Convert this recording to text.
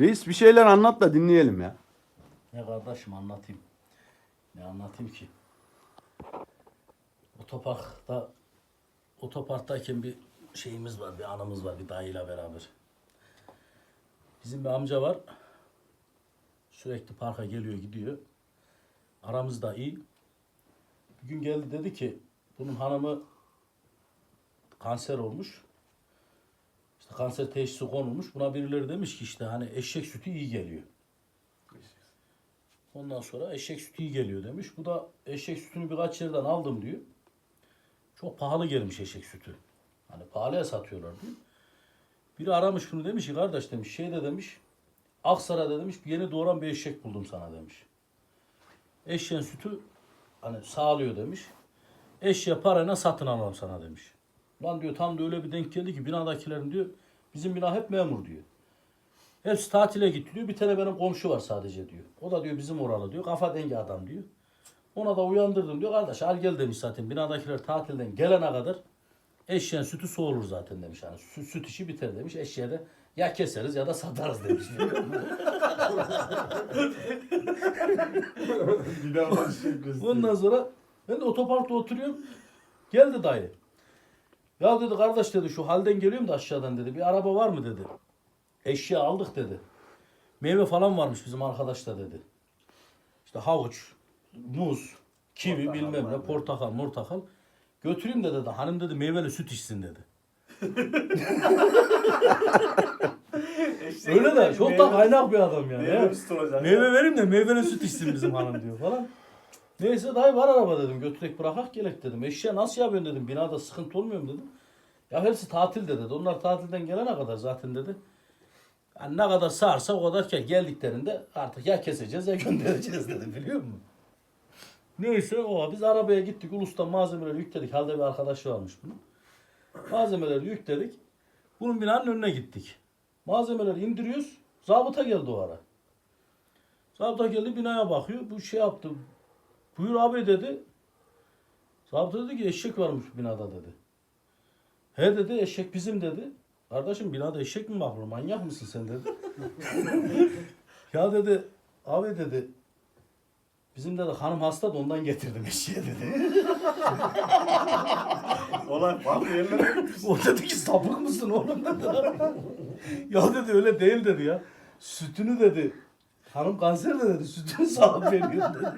Reis bir şeyler anlat da dinleyelim ya. Ne kardeşim anlatayım. Ne anlatayım ki? Otoparkta otoparktayken bir şeyimiz var, bir anımız var bir dayıyla beraber. Bizim bir amca var. Sürekli parka geliyor gidiyor. Aramız da iyi. Bir gün geldi dedi ki bunun hanımı kanser olmuş. Kanser teşhisi konulmuş. Buna birileri demiş ki işte hani eşek sütü iyi geliyor. Ondan sonra eşek sütü iyi geliyor demiş. Bu da eşek sütünü birkaç yerden aldım diyor. Çok pahalı gelmiş eşek sütü. Hani pahalıya satıyorlar diyor. Biri aramış bunu demiş ki kardeş demiş şeyde demiş Aksaray'da demiş yeni doğuran bir eşek buldum sana demiş. Eşeğin sütü hani sağlıyor demiş. Eşeğe parayla satın alalım sana demiş. Lan diyor tam da öyle bir denk geldi ki binadakilerin diyor bizim bina hep memur diyor. Hepsi tatile gitti diyor. Bir tane benim komşu var sadece diyor. O da diyor bizim oralı diyor. Kafa dengi adam diyor. Ona da uyandırdım diyor. Kardeş al gel demiş zaten. Binadakiler tatilden gelene kadar eşeğin sütü soğurur zaten demiş. Yani süt, süt işi biter demiş. Eşeğe de ya keseriz ya da satarız demiş. Ondan sonra ben de otoparkta oturuyorum. Geldi dayı. Ya dedi kardeş dedi şu halden geliyorum da aşağıdan dedi. Bir araba var mı dedi. Eşya aldık dedi. Meyve falan varmış bizim arkadaşta dedi. İşte havuç, muz, kivi Portakal bilmem ne, portakal, mortakal. Götüreyim de dedi. Hanım dedi meyveli süt içsin dedi. Öyle de çok da kaynak bir adam yani. Meyve ya. Meyve vereyim de meyveli süt içsin bizim hanım diyor falan. Neyse dayı var araba dedim. Götürek bırakak gelek dedim. Eşya nasıl yapıyorsun dedim. Binada sıkıntı olmuyor mu dedim. Ya hepsi tatilde dedi. Onlar tatilden gelene kadar zaten dedi. Yani ne kadar sağırsa o kadar ki geldiklerinde artık ya keseceğiz ya göndereceğiz dedi biliyor musun? Neyse o biz arabaya gittik. Ulus'tan malzemeleri yükledik. Halde bir arkadaşı varmış bunun. Malzemeleri yükledik. Bunun binanın önüne gittik. Malzemeleri indiriyoruz. Zabıta geldi o ara. Zabıta geldi binaya bakıyor. Bu şey yaptı. Buyur abi dedi. Zabıta dedi ki eşek varmış binada dedi. He dedi eşek bizim dedi. Kardeşim binada eşek mi var? Manyak mısın sen dedi. ya dedi abi dedi bizim dedi hanım hasta da ondan getirdim eşeği dedi. Olan farklı yerlere o dedi ki sapık mısın oğlum dedi. ya dedi öyle değil dedi ya. Sütünü dedi. Hanım kanser de dedi sütünü sağlıp veriyor dedi.